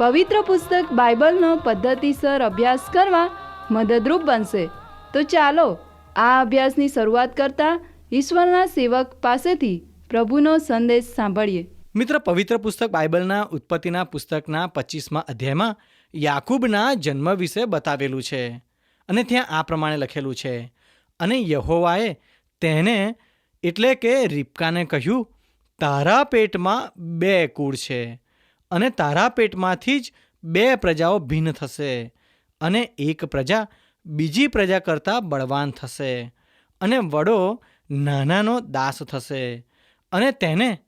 પવિત્ર પુસ્તક બાઇબલનો પદ્ધતિસર અભ્યાસ કરવા મદદરૂપ બનશે. તો ચાલો, આ અભ્યાસની શરૂઆત કરતા ઈશ્વરના સેવક પાસેથી પ્રભુનો સંદેશ સાંભળીએ. મિત્ર, પવિત્ર પુસ્તક બાઇબલના ઉત્પત્તિના પુસ્તકના પચીસમાં અધ્યાયમાં યાકૂબના જન્મ વિશે બતાવેલું છે અને ત્યાં આ પ્રમાણે લખેલું છે, અને યહોવાએ તેને એટલે કે રીપકાને કહ્યું, તારા પેટમાં બે કુળ છે. અને તારા પેટમાંથી જ બે પ્રજાઓ ભિન્ન થશે અને એક પ્રજા બીજી પ્રજા કરતાં બળવાન થશે અને વડો નાનાનો દાસ થશે અને તેને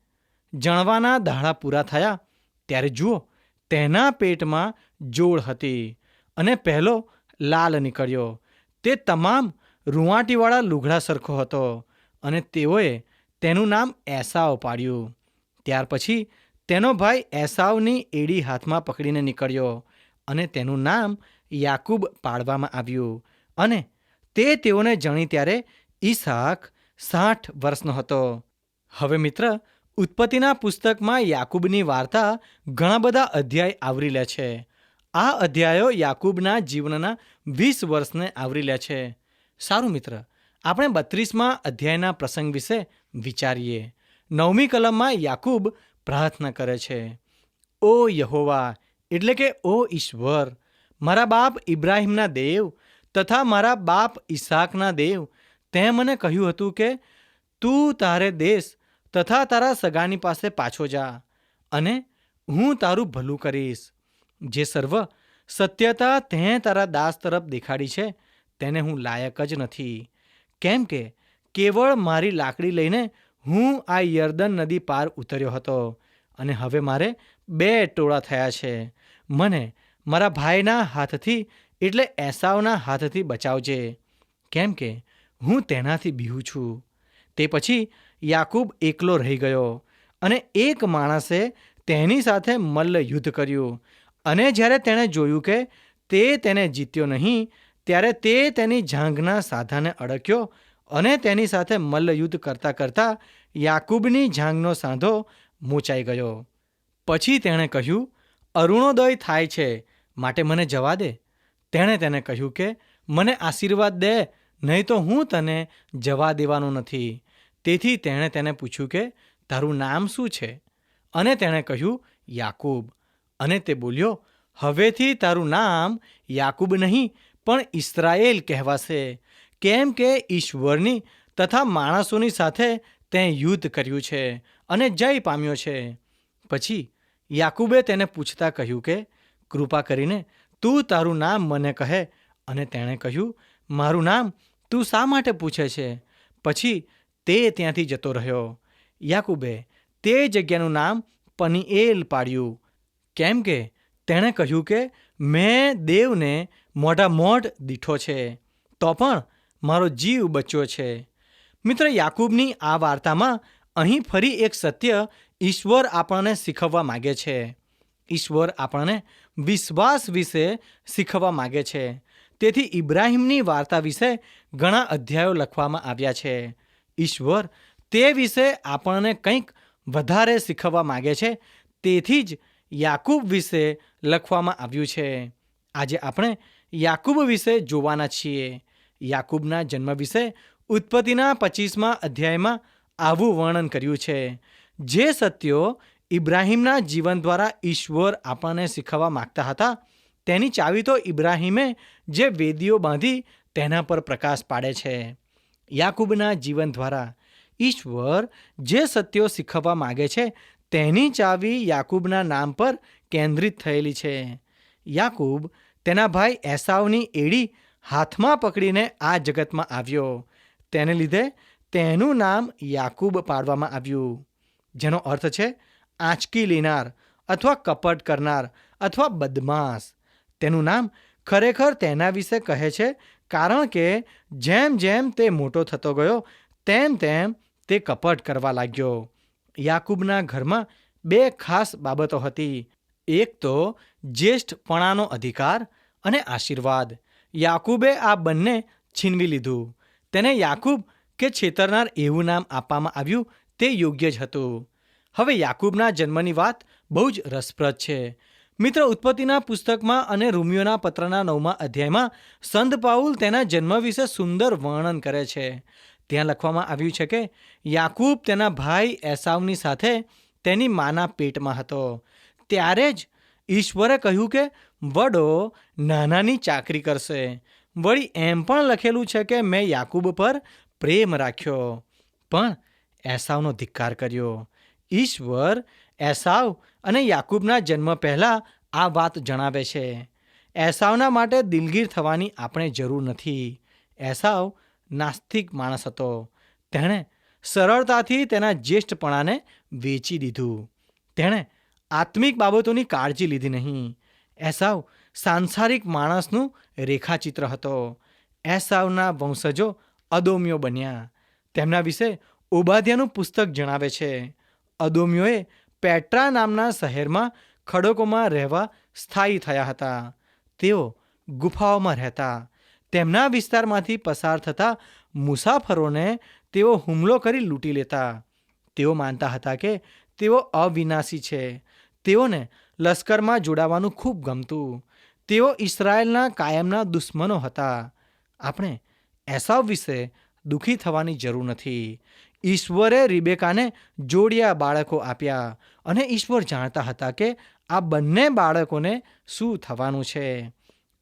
જણવાના દાડા પૂરા થયા. ત્યારે જુઓ, તેના પેટમાં જોડ હતી અને પહેલો લાલ નીકળ્યો. તે તમામ રૂંવાટીવાળા લુગડા સરખો હતો અને તેઓએ તેનું નામ એસાઓ પાડ્યું. ત્યાર પછી તેનો ભાઈ એસાવની એડી હાથમાં પકડીને નીકળ્યો અને તેનું નામ યાકૂબ પાડવામાં આવ્યું. અને તે તેઓને જણી ત્યારે ઈસાક સાઠ વર્ષનો હતો. હવે મિત્ર, ઉત્પત્તિના પુસ્તકમાં યાકૂબની વાર્તા ઘણા બધા અધ્યાય આવરી લે છે. આ અધ્યાયો યાકૂબના જીવનના વીસ વર્ષને આવરી લે છે. સારું મિત્ર, આપણે બત્રીસમાં અધ્યાયના પ્રસંગ વિશે વિચારીએ. નવમી કલમમાં યાકૂબ પ્રાર્થના કરે છે, ઓ યહોવા, એટલે કે ઓ ઈશ્વર, મારા બાપ ઇબ્રાહીમના દેવ તથા મારા બાપ ઈસાકના દેવ તે મને કહ્યું હતું કે, તું તારે દેશ તથા તારા સગાની પાસે પાછો જા અને હું તારું ભલું કરીશ. જે સર્વ સત્યતા તે તારા દાસ તરફ દેખાડી છે, તેને હું લાયક જ નથી. કેમ કે, કેવળ મારી લાકડી લઈને હું આ યર્દન નદી પાર ઉતર્યો હતો અને હવે મારે બે ટોળા થયા છે. મને મારા ભાઈના હાથથી એટલે એસાવના હાથથી બચાવજે. કેમ કે હું તેનાથી બીહું છું. તે પછી યાકૂબ એકલો રહી ગયો અને એક માણસે તેની સાથે મલ્લ યુદ્ધ કર્યું અને જ્યારે તેણે જોયું કે તે તેને જીત્યો નહીં, ત્યારે તે તેની જાંઘના સાધાને અડક્યો અને તેની સાથે મલ્લયુદ્ધ કરતાં કરતાં યાકૂબની જાંઘનો સાંધો મૂંચાઈ ગયો. પછી તેણે કહ્યું, અરુણોદય થાય છે, માટે મને જવા દે. તેણે તેને કહ્યું કે, મને આશીર્વાદ દે, નહીં તો હું તને જવા દેવાનો નથી. તેથી તેણે તેને પૂછ્યું કે, તારું નામ શું છે? અને તેણે કહ્યું, યાકૂબ. અને તે બોલ્યો, હવેથી તારું નામ યાકૂબ નહીં, પણ ઇસરાયેલ કહેવાશે. કેમ કે ઈશ્વરની તથા માણસોની સાથે તે યુદ્ધ કર્યું છે અને જય પામ્યો છે. પછી યાકુબે તેને પૂછતા કહ્યું કે, કૃપા કરીને તું તારું નામ મને કહે. અને તેણે કહ્યું, મારું નામ તું શા માટે પૂછે છે? પછી તે ત્યાંથી જતો રહ્યો. યાકુબે તે જગ્યાનું નામ પનીએલ પાડ્યું. કેમ કે તેણે કહ્યું કે, મેં દેવને મોઢા મોઢ દીઠો છે. તો પણ મારો જીવ બચ્યો છે. મિત્ર યાકૂબની આ વાર્તામાં અહીં ફરી એક સત્ય ઈશ્વર આપણને શીખવવા માગે છે. ઈશ્વર આપણને વિશ્વાસ વિશે શીખવવા માગે છે. તેથી ઇબ્રાહિમની વાર્તા વિશે ઘણા અધ્યાયો લખવામાં આવ્યા છે. ઈશ્વર તે વિશે આપણને કંઈક વધારે શીખવવા માગે છે. તેથી જ યાકૂબ વિશે લખવામાં આવ્યું છે. આજે આપણે યાકૂબ વિશે જોવાના છીએ. યાકૂબના જન્મ વિશે ઉત્પત્તિના પચીસમાં અધ્યાયમાં આવું વર્ણન કર્યું છે. જે સત્યો ઇબ્રાહિમના જીવન દ્વારા ઈશ્વર આપણને શીખવવા માગતા હતા, તેની ચાવી તો ઇબ્રાહીમે જે વેદીઓ બાંધી તેના પર પ્રકાશ પાડે છે. યાકુબના જીવન દ્વારા ઈશ્વર જે સત્યો શીખવવા માગે છે, તેની ચાવી યાકુબના નામ પર કેન્દ્રિત થયેલી છે. યાકુબ તેના ભાઈ એસાવની એડી હાથમાં પકડીને આ જગતમાં આવ્યો. તેને લીધે તેનું નામ યાકૂબ પાડવામાં આવ્યું. જેનો અર્થ છે આંચકી લેનાર અથવા કપટ કરનાર અથવા બદમાશ. તેનું નામ ખરેખર તેના વિશે કહે છે કારણ કે જેમ જેમ તે મોટો થતો ગયો, તેમ તેમ તે કપટ કરવા લાગ્યો. યાકૂબના ઘરમાં બે ખાસ બાબતો હતી. એક તો જ્યેષ્ઠપણાનો અધિકાર અને આશીર્વાદ. યાકૂબે આ બંને છીનવી લીધું. તેને યાકૂબ કે છેતરનાર એવું નામ આપવામાં આવ્યું તે યોગ્ય જ હતું. હવે યાકૂબના જન્મની વાત બહુ જ રસપ્રદ છે. મિત્ર ઉત્પત્તિના પુસ્તકમાં અને રૂમિયોના પત્રના નવમા અધ્યાયમાં સંત પાઉલ તેના જન્મ વિશે સુંદર વર્ણન કરે છે. ત્યાં લખવામાં આવ્યું છે કે યાકૂબ તેના ભાઈ એસાવની સાથે તેની માના પેટમાં હતો. ત્યારે જ ઈશ્વરે કહ્યું કે વડો નાનાની ચાકરી કરશે. વળી એમ પણ લખેલું છે કે મેં યાકૂબ પર પ્રેમ રાખ્યો, પણ એસાવનો ધિક્કાર કર્યો. ઈશ્વર એસાવ અને યાકૂબના જન્મ પહેલાં આ વાત જણાવે છે. એસાવના માટે દિલગીર થવાની આપણે જરૂર નથી. એસાવ નાસ્તિક માણસ હતો. તેણે સરળતાથી તેના જ્યેષ્ઠપણાને વેચી દીધું. તેણે આત્મિક બાબતોની કાળજી લીધી નહીં. એસાવ સાંસારિક માણસનું રેખાચિત્ર હતો. એસાવના વંશજો અદોમ્યો બન્યા. તેમના વિશે ઉબાધ્યાનું પુસ્તક જણાવે છે. અદોમ્યોએ પેટ્રા નામના શહેરમાં ખડકોમાં રહેવા સ્થાયી થયા હતા. તેઓ ગુફાઓમાં રહેતા. તેમના વિસ્તારમાંથી પસાર થતા મુસાફરોને તેઓ હુમલો કરી લૂંટી લેતા. તેઓ માનતા હતા કે તેઓ અવિનાશી છે. તેઓને લશ્કરમાં જોડાવાનું ખૂબ ગમતું. તેઓ ઇસરાયેલના કાયમના દુશ્મનો હતા. આપણે એસાવ વિશે દુઃખી થવાની જરૂર નથી. ઈશ્વરે રિબેકાને જોડિયા બાળકો આપ્યા અને ઈશ્વર જાણતા હતા કે આ બંને બાળકોને શું થવાનું છે.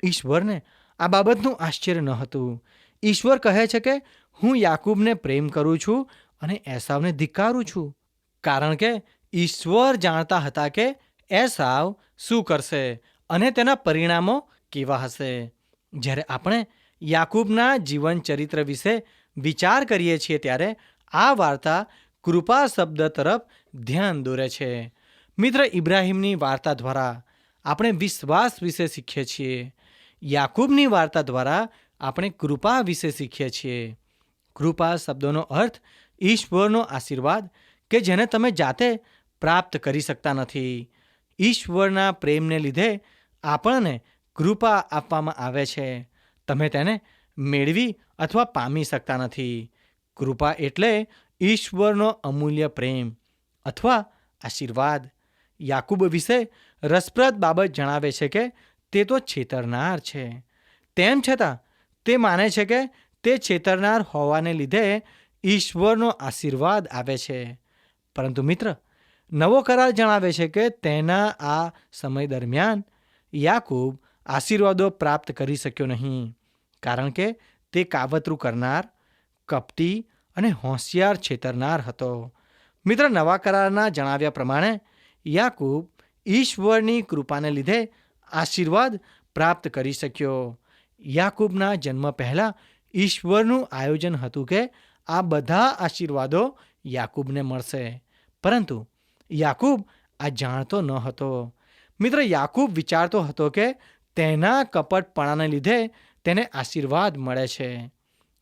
ઈશ્વરને આ બાબતનું આશ્ચર્ય ન હતું. ઈશ્વર કહે છે કે, હું યાકૂબને પ્રેમ કરું છું અને એસાવને ધિક્કારું છું. કારણ કે ઈશ્વર જાણતા હતા કે એસાવ શું કરશે અને તેના પરિણામો કેવા હશે? જ્યારે આપણે યાકૂબના જીવન ચરિત્ર વિશે વિચાર કરીએ છીએ ત્યારે આ વાર્તા કૃપા શબ્દ તરફ ધ્યાન દોરે છે. મિત્ર ઇબ્રાહીમની વાર્તા દ્વારા આપણે વિશ્વાસ વિશે શીખીએ છીએ. યાકૂબની વાર્તા દ્વારા આપણે કૃપા વિશે શીખીએ છીએ. કૃપા શબ્દોનો અર્થ ઈશ્વરનો આશીર્વાદ કે જેને તમે જાતે પ્રાપ્ત કરી શકતા નથી. ઈશ્વરના પ્રેમને લીધે આપણને કૃપા આપવામાં આવે છે. તમે તેને મેળવી અથવા પામી શકતા નથી. કૃપા એટલે ઈશ્વરનો અમૂલ્ય પ્રેમ અથવા આશીર્વાદ. યાકૂબ વિશે રસપ્રદ બાબત જણાવે છે કે તે તો છેતરનાર છે. તેમ છતાં, તે માને છે કે તે છેતરનાર હોવાને લીધે ઈશ્વરનો આશીર્વાદ આવે છે. પરંતુ મિત્ર નવો કરાર જણાવે છે કે તેના આ સમય દરમિયાન યાકૂબ આશીર્વાદો પ્રાપ્ત કરી શક્યો નહીં, કારણ કે તે કાવતરું કરનાર, કપટી અને હોશિયાર છેતરનાર હતો. મિત્ર, નવા કરારના જણાવ્યા પ્રમાણે, યાકૂબ ઈશ્વરની કૃપાને લીધે આશીર્વાદ પ્રાપ્ત કરી શક્યો. યાકૂબના જન્મ પહેલાં ઈશ્વરનું આયોજન હતું કે આ બધા આશીર્વાદો યાકૂબને મળશે. પરંતુ યાકૂબ આ જાણતો ન હતો. મિત્ર, યાકૂબ વિચારતો હતો કે તેના કપટપણાને લીધે તેને આશીર્વાદ મળે છે.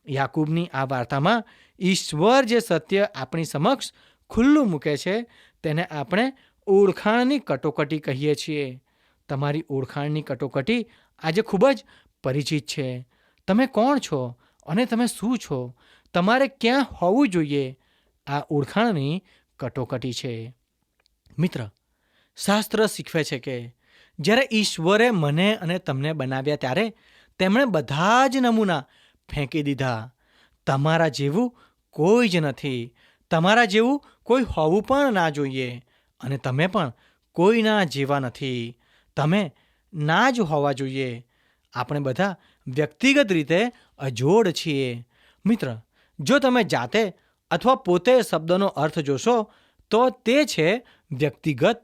યાકૂબની આ વાર્તામાં ઈશ્વર જે સત્ય આપણી સમક્ષ ખુલ્લું મૂકે છે, તેને આપણે ઓળખાણની કટોકટી કહીએ છીએ. તમારી ઓળખાણની કટોકટી આજે ખૂબ જ પરિચિત છે. તમે કોણ છો અને તમે શું છો? તમારે ક્યાં હોવું જોઈએ? આ ઓળખાણની કટોકટી છે. મિત્ર, શાસ્ત્ર શીખવે છે કે જ્યારે ઈશ્વરે મને અને તમને બનાવ્યા ત્યારે તેમણે બધા જ નમૂના ફેંકી દીધા. તમારા જેવું કોઈ જ નથી. તમારા જેવું કોઈ હોવું પણ ના જોઈએ અને તમે પણ કોઈના જેવા નથી. તમે ના જ હોવા જોઈએ. આપણે બધા વ્યક્તિગત રીતે અજોડ છીએ. મિત્ર, જો તમે જાતે અથવા પોતે શબ્દનો અર્થ જોશો, તો તે છે વ્યક્તિગત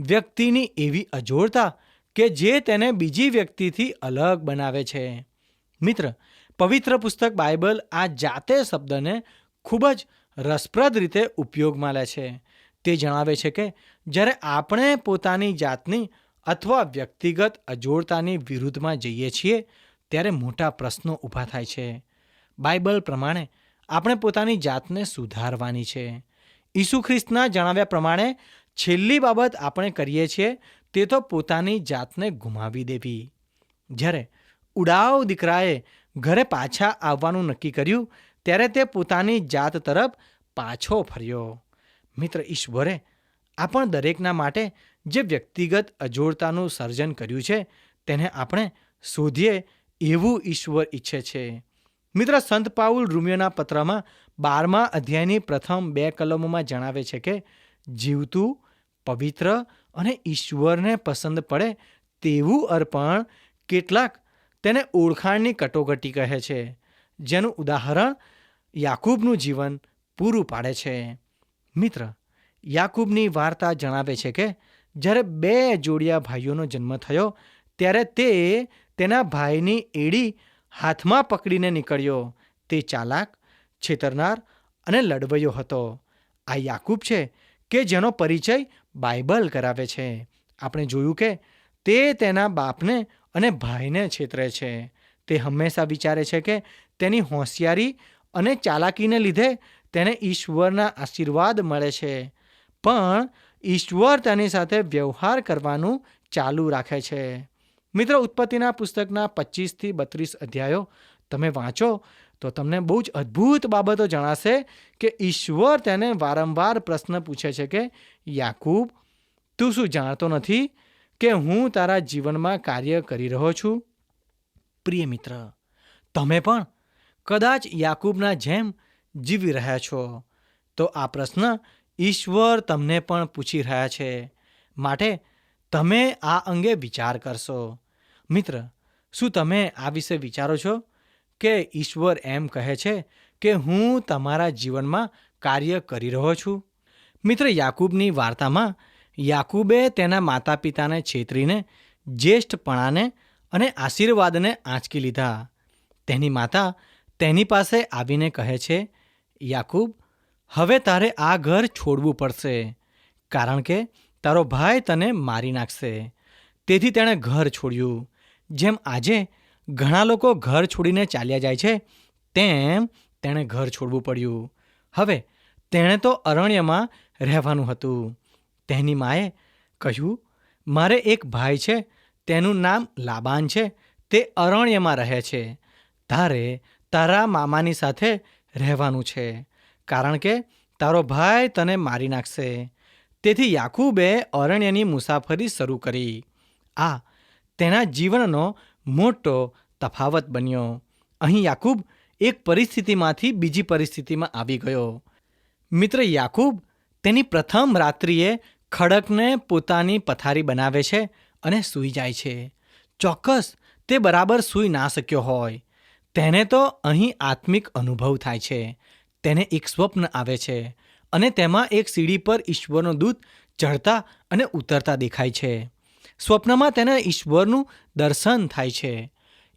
વ્યક્તિની એવી અજોડતા કે જે તેને બીજી વ્યક્તિથી અલગ બનાવે છે. મિત્ર, પવિત્ર પુસ્તક બાઇબલ આ જાતે શબ્દને ખૂબ જ રસપ્રદ રીતે ઉપયોગમાં લે છે. તે જણાવે છે કે જ્યારે આપણે પોતાની જાતની અથવા વ્યક્તિગત અજોડતાની વિરુદ્ધમાં જઈએ છીએ, ત્યારે મોટા પ્રશ્નો ઊભા થાય છે. બાઇબલ પ્રમાણે આપણે પોતાની જાતને સુધારવાની છે. ઈસુ ખ્રિસ્તના જણાવ્યા પ્રમાણે છેલ્લી બાબત આપણે કરીએ છીએ તે તો પોતાની જાતને ગુમાવી દેવી. જ્યારે ઉડાવ દીકરાએ ઘરે પાછા આવવાનું નક્કી કર્યું, ત્યારે તે પોતાની જાત તરફ પાછો ફર્યો. મિત્ર ઈશ્વરે આપણ દરેકના માટે જે વ્યક્તિગત અજોડતાનું સર્જન કર્યું છે, તેને આપણે શોધીએ એવું ઈશ્વર ઈચ્છે છે. મિત્ર, સંત પાઉલ રૂમિયોના પત્રમાં બારમા અધ્યાયની પ્રથમ બે કલમોમાં જણાવે છે કે, જીવતું પવિત્ર અને ઈશ્વરને પસંદ પડે તેવું અર્પણ કેટલાક તેને ઓળખાણની કટોકટી કહે છે, જેનું ઉદાહરણ યાકૂબનું જીવન પૂરું પાડે છે. મિત્ર, યાકૂબની વાર્તા જણાવે છે કે, જ્યારે બે જોડિયા ભાઈઓનો જન્મ થયો, ત્યારે તે તેના ભાઈની એડી હાથમાં પકડીને નીકળ્યો. તે ચાલાક, છેતરનાર અને લડવૈયો હતો. આ યાકૂબ છે કે જેનો પરિચય બાઇબલ કરાવે છે. આપણે જોયું કે તે તેના બાપને અને ભાઈને છેતરે છે. તે હંમેશા વિચારે છે કે તેની હોશિયારી અને ચાલાકીને લીધે તેને ઈશ્વરના આશીર્વાદ મળે છે. પણ ઈશ્વર તેની સાથે વ્યવહાર કરવાનું ચાલુ રાખે છે. મિત્ર, ઉત્પત્તિના પુસ્તકના પચીસથી બત્રીસ અધ્યાયો તમે વાંચો, તો તમને બહુ જ અદ્ભુત બાબતો જણાશે કે ઈશ્વર તેને વારંવાર પ્રશ્ન પૂછે છે કે, યાકૂબ, તું શું જાણતો નથી કે હું તારા જીવનમાં કાર્ય કરી રહ્યો છું? પ્રિય મિત્ર, તમે પણ કદાચ યાકૂબના જેમ જીવી રહ્યા છો, તો આ પ્રશ્ન ઈશ્વર તમને પણ પૂછી રહ્યા છે. માટે તમે આ અંગે વિચાર કરશો. મિત્ર, શું તમે આ વિશે વિચારો છો? કે ઈશ્વર એમ કહે છે કે હું તમારા જીવનમાં કાર્ય કરી રહ્યો છું. મિત્ર યાકૂબની વાર્તામાં, યાકૂબે તેના માતા પિતાને છેતરીને, જ્યેષ્ઠપણાને અને આશીર્વાદને આંચકી લીધા. તેની માતા તેની પાસે આવીને કહે છે, યાકૂબ, હવે તારે આ ઘર છોડવું પડશે, કારણ કે તારો ભાઈ તને મારી નાખશે. તેથી તેણે ઘર છોડ્યું. જેમ આજે ઘણા લોકો ઘર છોડીને ચાલ્યા જાય છે. તેમ તેણે ઘર છોડવું પડ્યું. હવે તેણે તો અરણ્યમાં રહેવાનું હતું. તેની માએ કહ્યું, મારે એક ભાઈ છે, તેનું નામ લાબાન છે, તે અરણ્યમાં રહે છે. તારે તારા મામાની સાથે રહેવાનું છે, કારણ કે તારો ભાઈ તને મારી નાખશે. તેથી યાકૂબે અરણ્યની મુસાફરી શરૂ કરી. આ તેના જીવનનો મોટો તફાવત બન્યો. અહીં યાકૂબ એક પરિસ્થિતિમાંથી બીજી પરિસ્થિતિમાં આવી ગયો. મિત્ર યાકૂબ તેની પ્રથમ રાત્રિએ ખડકને પોતાની પથારી બનાવે છે અને સૂઈ જાય છે. ચોક્કસ તે બરાબર સૂઈ ના શક્યો હોય. તેને તો અહીં આત્મિક અનુભવ થાય છે. તેને એક સ્વપ્ન આવે છે અને તેમાં એક સીડી પર ઈશ્વરનો દૂત ચઢતા અને ઉતરતા દેખાય છે. સ્વપ્નમાં તેને ઈશ્વરનું દર્શન થાય છે.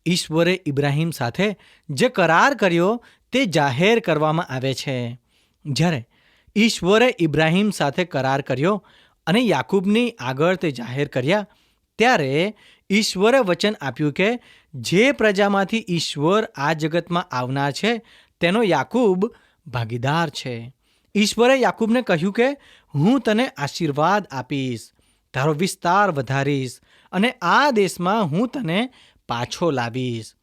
ઈશ્વરે ઇબ્રાહીમ સાથે જે કરાર કર્યો તે જાહેર કરવામાં આવે છે. જ્યારે ઈશ્વરે ઇબ્રાહીમ સાથે કરાર કર્યો અને યાકૂબની આગળ તે જાહેર કર્યા, ત્યારે ઈશ્વરે વચન આપ્યું કે જે પ્રજામાંથી ઈશ્વર આ જગતમાં આવનાર છે, તેનો યાકૂબ ભાગીદાર છે. ઈશ્વરે યાકૂબને કહ્યું કે હું તને આશીર્વાદ આપીશ. તારો વિસ્તાર વધારીશ અને આ દેશમાં હું તને પાછો લાવીશ.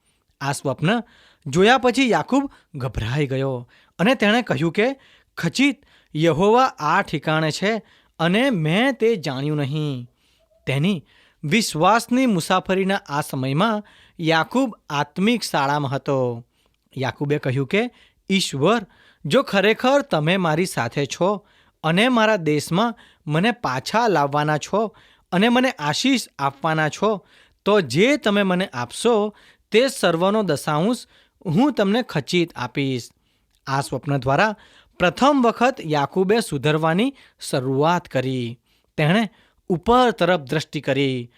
આ સ્વપ્ન જોયા પછી યાકૂબ ગભરાઈ ગયો અને તેણે કહ્યું કે, ખચિત યહોવા આ ઠિકાણે છે અને મેં તે જાણ્યું નહીં. તેની વિશ્વાસની મુસાફરીના આ સમયમાં યાકૂબ આત્મિક શાળામાં હતો. યાકૂબે કહ્યું કે, ઈશ્વર, જો ખરેખર તમે મારી સાથે છો અને મારા દેશમાં મને પાછા લાવવાના છો અને મને આશીષ આપવાના છો, તો જે તમે મને આપશો તે સર્વનો દશાંશ હું તમને ખચિત આપીશ. આ સ્વપ્ન દ્વારા પ્રથમ વખત યાકુબે સુધરવાની શરૂઆત કરી. તેણે ઉપર તરફ દ્રષ્ટિ કરી.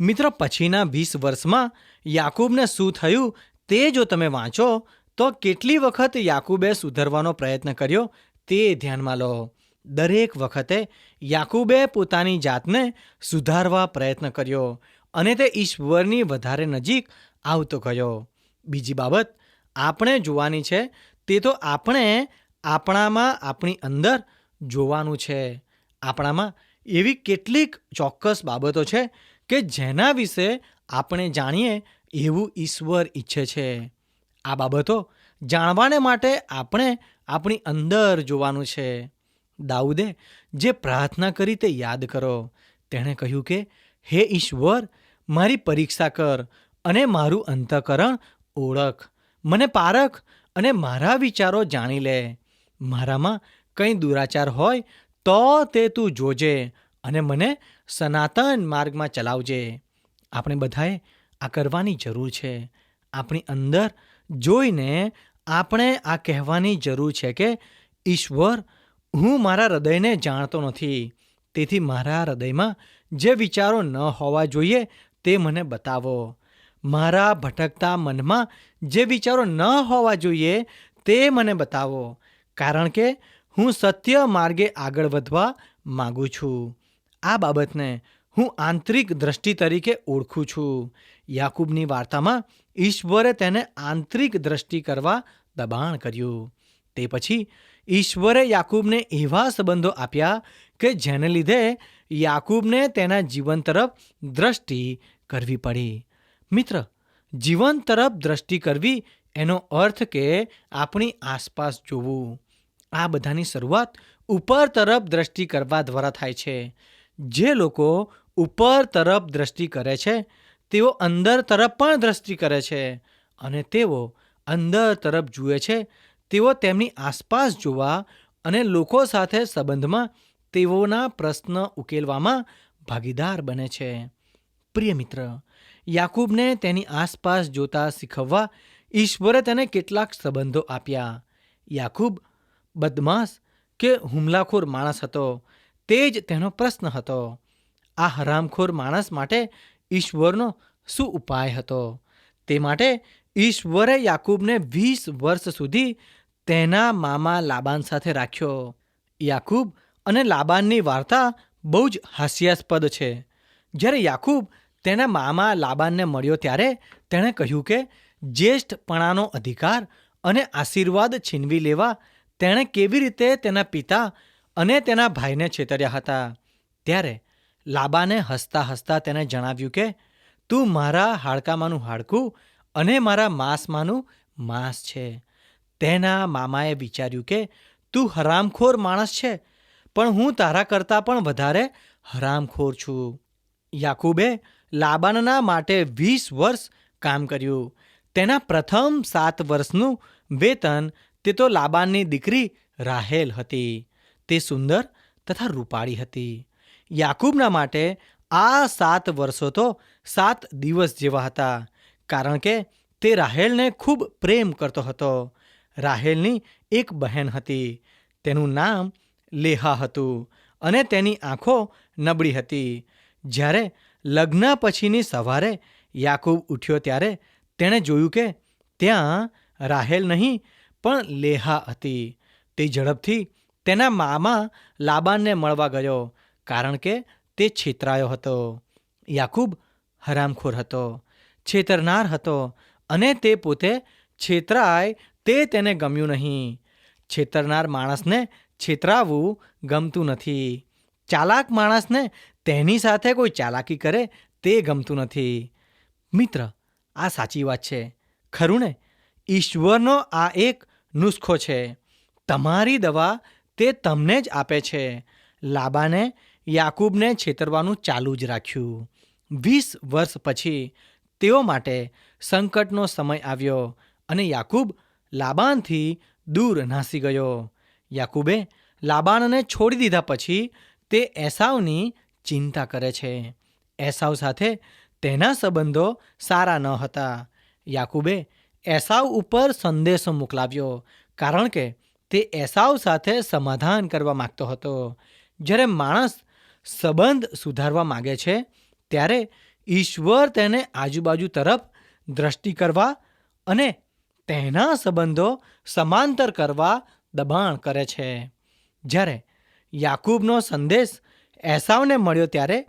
મિત્ર, પછીના વીસ વર્ષમાં યાકૂબને શું થયું તે જો તમે વાંચો, તો કેટલી વખત યાકુબે સુધરવાનો પ્રયત્ન કર્યો તે ધ્યાનમાં લો. દરેક વખતે યાકૂબે પોતાની જાતને સુધારવા પ્રયત્ન કર્યો અને તે ઈશ્વરની વધારે નજીક આવતો ગયો. બીજી બાબત, આપણે જોવાની છે, તે તો આપણે આપણામાં આપણી અંદર જોવાનું છે. આપણામાં એવી કેટલીક ચોક્કસ બાબતો છે કે જેના વિશે આપણે જાણીએ એવું ઈશ્વર ઈચ્છે છે. આ બાબતો જાણવાને માટે આપણે આપણી અંદર જોવાનું છે. દાઉદે જે પ્રાર્થના કરી તે યાદ કરો. તેણે કહ્યું કે, હે ઈશ્વર, મારી પરીક્ષા કર અને મારું અંતકરણ ઓળખ. મને પારખ અને મારા વિચારો જાણી લે. મારામાં કંઈ દુરાચાર હોય તો તે તું જોજે અને મને સનાતન માર્ગમાં ચલાવજે. આપણે બધાએ આ કરવાની જરૂર છે. આપણી અંદર જોઈને આપણે આ કહેવાની જરૂર છે કે, ઈશ્વર હું મારા હૃદયને જાણતો નથી. તેથી મારા હૃદયમાં જે વિચારો ન હોવા જોઈએ તે મને બતાવો. મારા ભટકતા મનમાં જે વિચારો ન હોવા જોઈએ તે મને બતાવો. કારણ કે હું સત્ય માર્ગે આગળ વધવા માગું છું. આ બાબતને હું આંતરિક દ્રષ્ટિ તરીકે ઓળખું છું. યાકૂબની વાર્તામાં ઈશ્વરે તેને આંતરિક દ્રષ્ટિ કરવા દબાણ કર્યું. તે પછી ઈશ્વરે યાકૂબને એવા સંબંધો આપ્યા કે જેને લીધે યાકૂબને તેના જીવન તરફ દ્રષ્ટિ કરવી પડી. મિત્ર, જીવન તરફ દ્રષ્ટિ કરવી એનો અર્થ કે આપણી આસપાસ જોવું. આ બધાની શરૂઆત ઉપર તરફ દ્રષ્ટિ કરવા દ્વારા થાય છે. જે લોકો ઉપર તરફ દ્રષ્ટિ કરે છે, તેઓ અંદર તરફ પણ દ્રષ્ટિ કરે છે અને તેઓ અંદર તરફ જુએ છે તેઓ તેમની આસપાસ જોવા અને લોકો સાથે સંબંધમાં તેઓના પ્રશ્ન ઉકેલવામાં ભાગીદાર બને છે. પ્રિય મિત્ર, યાકૂબને તેની આસપાસ જોતા શીખવવા ઈશ્વરે તેને કેટલાક સંબંધો આપ્યા. યાકૂબ બદમાશ કે હુમલાખોર માણસ હતો, તે જ તેનો પ્રશ્ન હતો. આ હરામખોર માણસ માટે ઈશ્વરનો શું ઉપાય હતો? તે માટે ઈશ્વરે યાકૂબને વીસ વર્ષ સુધી તેના મામા લાબાન સાથે રાખ્યો. યાકૂબ અને લાબાનની વાર્તા બહુ જ હાસ્યાસ્પદ છે. જ્યારે યાકૂબ તેના મામા લાબાનને મળ્યો ત્યારે તેણે કહ્યું કે જ્યેષ્ઠપણાનો અધિકાર અને આશીર્વાદ છીનવી લેવા તેણે કેવી રીતે તેના પિતા અને તેના ભાઈને છેતર્યા હતા. ત્યારે લાબાને હસતા હસતા તેને જણાવ્યું કે, તું મારા હાડકામાંનું હાડકું અને મારા માંસમાંનું માંસ છે. તેના મામાએ વિચાર્યું કે, તું હરામખોર માણસ છે, પણ હું તારા કરતાં પણ વધારે હરામખોર છું. યાકુબે લાબાનના માટે વીસ વર્ષ કામ કર્યું. તેના પ્રથમ સાત વર્ષનું વેતન તે તો લાબાનની દીકરી રાહેલ હતી. તે સુંદર તથા રૂપાળી હતી. યાકુબના માટે આ સાત વર્ષો તો સાત દિવસ જેવા હતા, કારણ કે તે રાહેલને ખૂબ પ્રેમ કરતો હતો. રાહેલની એક બહેન હતી. તેનું નામ લેહા હતું અને તેની આંખો નબળી હતી. જ્યારે લગ્ન પછીની સવારે યાકૂબ ઉઠ્યો ત્યારે તેણે જોયું કે ત્યાં રાહેલ નહીં, પણ લેહા હતી. તે ઝડપથી તેના મામા લાબાનને મળવા ગયો કારણ કે તે છેતરાયો હતો. યાકૂબ હરામખોર હતો, છેતરનાર હતો અને તે પોતે છેતરાય તે તેને ગમ્યું નહીં. છેતરનાર માણસને છેતરાવવું ગમતું નથી. ચાલાક માણસને તેની સાથે કોઈ ચાલાકી કરે તે ગમતું નથી. મિત્ર, આ સાચી વાત છે. ખરું ને ઈશ્વરનો આ એક નુસ્ખો છે. તમારી દવા તે તમને જ આપે છે. લાબાને, યાકૂબને છેતરવાનું ચાલુ જ રાખ્યું. વીસ વર્ષ પછી તેઓ માટે સંકટનો સમય આવ્યો અને યાકૂબ લાબાનથી દૂર નાસી ગયો. યાકુબે લાબાનને છોડી દીધા પછી તે એસાવની ચિંતા કરે છે. એસાવ સાથે તેના સંબંધો સારા ન હતા. યાકુબે એસાવ ઉપર સંદેશો મોકલાવ્યો, કારણ કે તે એસાવ સાથે સમાધાન કરવા માગતો હતો. જ્યારે માણસ સંબંધ સુધારવા માગે છે, ત્યારે ઈશ્વર તેને આજુબાજુ તરફ દ્રષ્ટિ કરવા અને તેના સંબંધો સમાંતર કરવા દબાણ કરે છે. જ્યારે યાકૂબનો સંદેશ એસાવને મળ્યો ત્યારે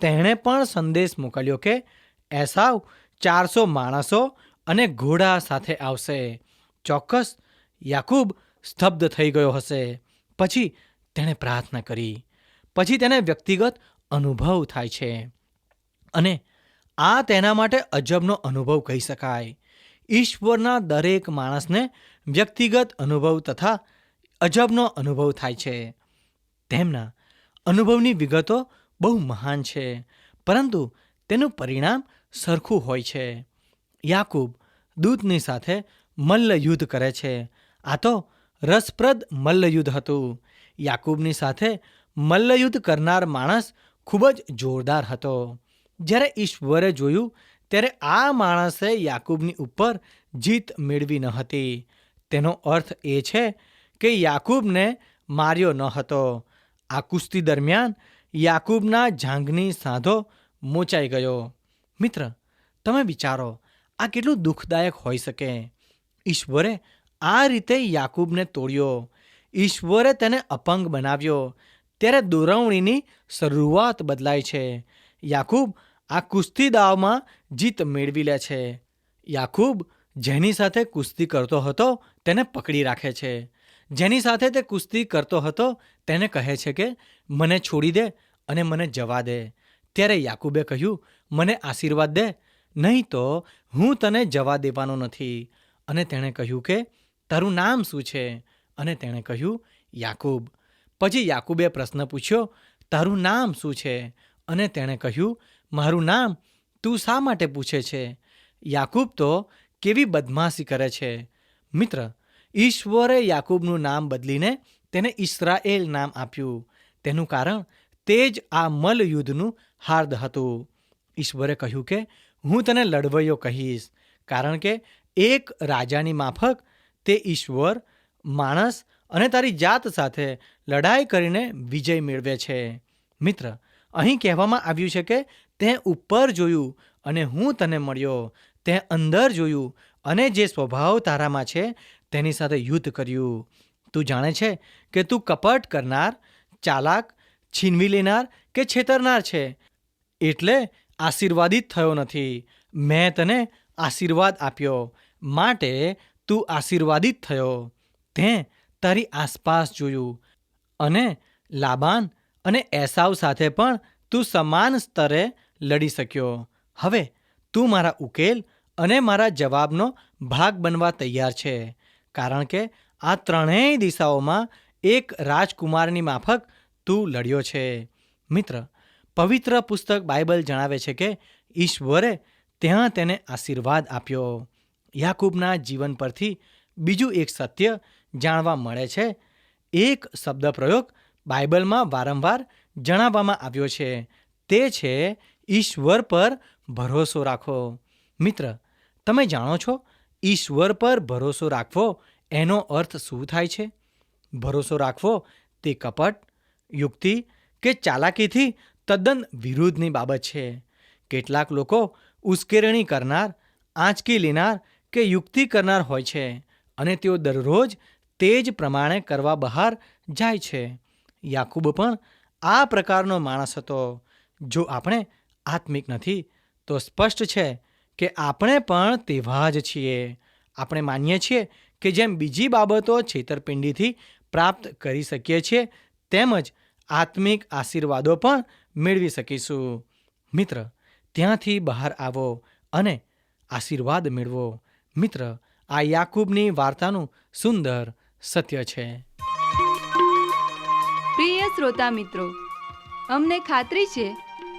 તેણે પણ સંદેશ મોકલ્યો કે એસાવ ચારસો માણસો અને ઘોડા સાથે આવશે. ચોક્કસ યાકૂબ સ્તબ્ધ થઈ ગયો હશે. પછી તેણે પ્રાર્થના કરી. પછી તેને વ્યક્તિગત અનુભવ થાય છે. અને આ તેના માટે અજબનો અનુભવ કહી શકાય. ઈશ્વરના દરેક માણસને વ્યક્તિગત અનુભવ તથા અજબનો અનુભવ થાય છે. તેમના અનુભવની વિગતો બહુ મહાન છે, પરંતુ તેનું પરિણામ સરખું હોય છે. યાકૂબ દૂતની સાથે મલ્લયુદ્ધ કરે છે. આ તો રસપ્રદ મલ્લયુદ્ધ હતું. યાકૂબની સાથે મલ્લયુદ્ધ કરનાર માણસ ખૂબ જ જોરદાર હતો. જ્યારે ઈશ્વરે જોયું ત્યારે આ માણસે યાકૂબની ઉપર જીત મેળવી ન હતી. તેનો અર્થ એ છે કે યાકૂબને માર્યો ન હતો. આ કુસ્તી દરમિયાન યાકૂબના જાંઘની સાંધો મોચાઈ ગયો. મિત્ર, તમે વિચારો, આ કેટલું દુઃખદાયક હોઈ શકે? ઈશ્વરે આ રીતે યાકૂબને તોડ્યો. ઈશ્વરે તેને અપંગ બનાવ્યો. ત્યારે દોરવણીની શરૂઆત બદલાય છે. યાકૂબ આ કુસ્તી દાવમાં જીત મેળવી લે છે. યાકૂબ જેની સાથે કુસ્તી કરતો હતો, તેને પકડી રાખે છે. જેની સાથે તે કુસ્તી કરતો હતો, તેને કહે છે કે, મને છોડી દે અને મને જવા દે. ત્યારે યાકૂબે કહ્યું, મને આશીર્વાદ દે, નહીં તો હું તને જવા દેવાનો નથી. અને તેણે કહ્યું કે, તારું નામ શું છે? અને તેણે કહ્યું, યાકૂબ. પછી યાકૂબે પ્રશ્ન પૂછ્યો, તારું નામ શું છે? અને તેણે કહ્યું, મારું નામ તું શા માટે પૂછે છે? યાકૂબ તો કેવી બદમાશી કરે છે? મિત્ર, ઈશ્વરે યાકૂબનું નામ બદલીને તેને ઇસરાએલ નામ આપ્યું. તેનું કારણ તે જ આ મલયુદ્ધનું હાર્દ હતું. ઈશ્વરે કહ્યું કે, હું તને લડવૈયો કહીશ, કારણ કે એક રાજાની માફક તે ઈશ્વર, માણસ અને તારી જાત સાથે લડાઈ કરીને વિજય મેળવે છે. મિત્ર, અહીં કહેવામાં આવ્યું છે કે તે ઉપર જોયું અને હું તને મળ્યો, તે અંદર જોયું અને જે સ્વભાવ તારામાં છે તેની સાથે યુદ્ધ કર્યું. તું જાણે છે કે તું કપટ કરનાર, ચાલાક, છીનવી લેનાર કે છેતરનાર છે. એટલે આશીર્વાદિત થયો નથી. મેં તને આશીર્વાદ આપ્યો. માટે તું આશીર્વાદિત થયો. તે તારી આસપાસ જોયું અને લાબાન અને એસાવ સાથે પણ તું સમાન સ્તરે લડી શક્યો. હવે તું મારા ઉકેલ અને મારા જવાબનો ભાગ બનવા તૈયાર છે. કારણ કે આ ત્રણેય દિશાઓમાં એક રાજકુમારની માફક તું લડ્યો છે. મિત્ર, પવિત્ર પુસ્તક બાઇબલ જણાવે છે કે ઈશ્વરે ત્યાં તેને આશીર્વાદ આપ્યો. યાકૂબના જીવન પરથી બીજું એક સત્ય જાણવા મળે છે. એક શબ્દ પ્રયોગ બાઇબલમાં વારંવાર જણાવવામાં આવ્યો છે. તે છે ઈશ્વર પર ભરોસો રાખો. મિત્ર, તમે જાણો છો ઈશ્વર પર ભરોસો રાખવો એનો અર્થ શું થાય છે? ભરોસો રાખવો તે કપટ, યુક્તિ કે ચાલાકીથી તદ્દન વિરુદ્ધની બાબત છે. કેટલાક લોકો ઉશ્કેરણી કરનાર, આંચકી લેનાર કે યુક્તિ કરનાર હોય છે અને તેઓ દરરોજ તે જ પ્રમાણે કરવા બહાર જાય છે. યાકૂબ પણ આ પ્રકારનો માણસ હતો. જો આપણે આત્મિક નથી, તો સ્પષ્ટ છે કે આપણે પણ તેવા જ છીએ. આપણે માનીએ છીએ કે જેમ બીજી બાબતો છેતરપિંડીથી પ્રાપ્ત કરી શકીએ છીએ તેમજ આત્મિક આશીર્વાદો પણ મેળવી શકીશું. મિત્ર, ત્યાંથી બહાર આવો અને આશીર્વાદ મેળવો. મિત્ર, આ યાકૂબની વાર્તાનું સુંદર સત્ય છે. પ્રિય શ્રોતા મિત્રો, અમને ખાતરી છે